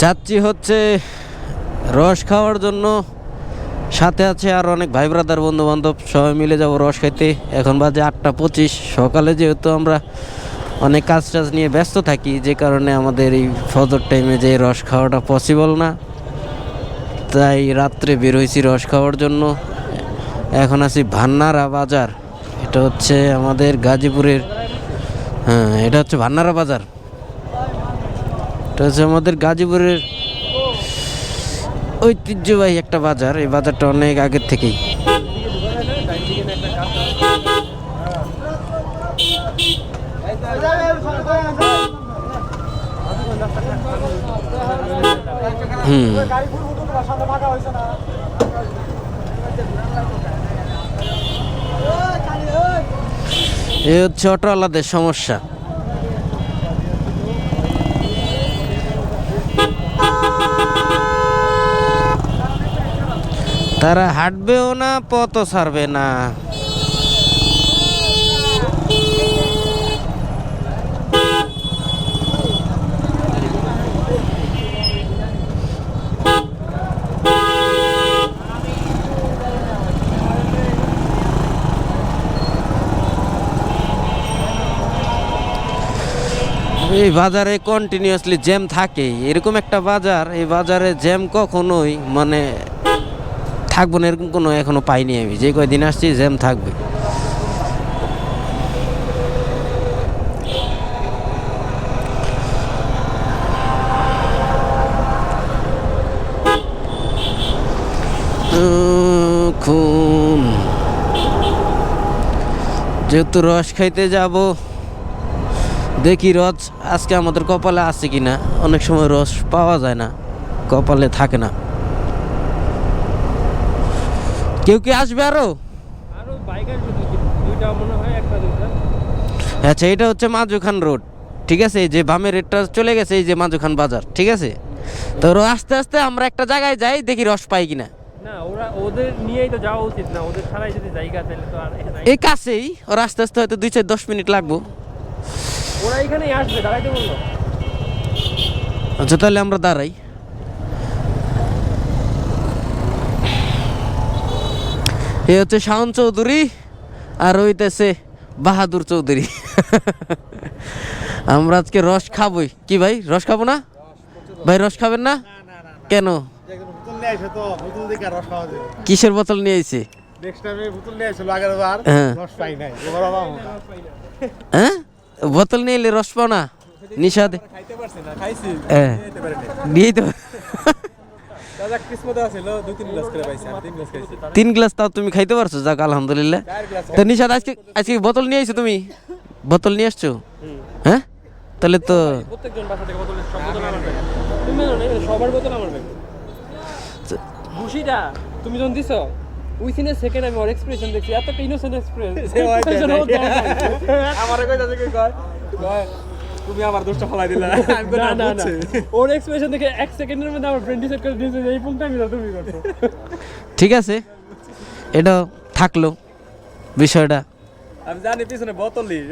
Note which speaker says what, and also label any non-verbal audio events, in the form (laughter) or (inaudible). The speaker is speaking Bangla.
Speaker 1: যাচ্ছি হচ্ছে রস খাওয়ার জন্য। সাথে আছে আর অনেক ভাই ব্রাদার বন্ধু বান্ধব সবাই মিলে যাব রস খাইতে। এখন বাজে আটটা পঁচিশ। সকালে যেহেতু আমরা অনেক কাজ টাজ নিয়ে ব্যস্ত থাকি, যে কারণে আমাদের এই ফজর টাইমে যে রস খাওয়াটা পসিবল না। তাই রাত্রে বের হয়েছি রস খাওয়ার জন্য। এখন আছি ভান্নারা বাজার। এটা হচ্ছে আমাদের গাজীপুরের হ্যাঁ এটা হচ্ছে ভান্নারা বাজার। এটা হচ্ছে আমাদের গাজীপুরের ঐতিহ্যবাহী একটা বাজার। এই বাজারটা অনেক আগের থেকেই। হুম। এই হচ্ছে অটোওয়ালাদের সমস্যা। তারা হাঁটবেও না, পথও ছাড়বে না। এই বাজারে কন্টিনিউয়াসলি জ্যাম থাকে। এরকম একটা বাজার, এই বাজারে জ্যাম কখনোই মানে থাকব না এরকম কোনো এখনও পাইনি আমি। যে কয়দিন আসছি জ্যাম থাকবে। যেহেতু রস খাইতে যাব, দেখি রস আজকে আমাদের কপালে আছে কি না অনেক সময় রস পাওয়া যায় না, কপালে থাকে না। কেউ কি আসবে
Speaker 2: আরও? মনে হয়
Speaker 1: আচ্ছা এটা হচ্ছে মাজুখান রোড ঠিক আছে? এই যে বামের রেটটা চলে গেছে এই যে মাজুখান বাজার ঠিক আছে? তো আস্তে আস্তে আমরা একটা জায়গায় যাই দেখি রস পাই কিনা।
Speaker 2: না ওরা ওদের নিয়েই তো যাওয়া উচিত না ওদের ছাড়াই যদি জায়গা তাহলে তো আর এখানে
Speaker 1: এই কাছেই ওর আস্তে আস্তে হয়তো দুই চার দশ মিনিট লাগবো।
Speaker 2: ওরা এখানেই আসবে দাঁড়াইতে বলল।
Speaker 1: আচ্ছা তাহলে আমরা দাঁড়াই। এ হচ্ছে শাওন চৌধুরী আর হইতেছে বাহাদুর চৌধুরী। আমরা আজকে রস খাবই। কি ভাই রস খাব না? ভাই রস খাবেন না? কেন?
Speaker 3: নিয়ে
Speaker 1: কিসের বোতল নিয়ে আইছে?
Speaker 3: নিয়ে
Speaker 1: হ্যাঁ। হ্যাঁ? বোতল নিয়ে এলে রস পাও না? নিষাদ?
Speaker 3: খাইতে পারছি না খাইছি।
Speaker 1: হ্যাঁ। নিয়েই তো
Speaker 3: তিন গ্লাস
Speaker 1: তাও তুমি খাইতে পারছ? যাক আলহামদুলিল্লাহ। তো নিশাদ আজকে আজকে বোতল নিয়ে আইছো তুমি? বোতল নিয়ে আসছো? হ্যাঁ? তাহলে তো
Speaker 2: প্রত্যেকজন বাসা থেকে বোতল সব বোতল আমার ব্যাগ। সবার বোতল আমার ব্যাগ। তুমি যখন দিছো ওই সিনে সেকেন্ড আমি ওর এক্সপ্রেশন দেখছি এত একটা ইনোসেন্ট এক্সপ্রেশন
Speaker 3: আমার কই দাদা কই কয়? কয়, তুমি আমার দোষটা ফলাই দিলা। আমি
Speaker 2: না
Speaker 3: না
Speaker 2: না। না ওর এক্সপ্রেশন দেখে এক সেকেন্ডের মধ্যে আমার ব্রেন ডিসাইড করে দিয়েছে এই ফোনটা আমি তুমি করছ
Speaker 1: ঠিক আছে। এটা থাকল বিষয়টা।
Speaker 3: আমি জানি পিছনে বোতলই (laughs)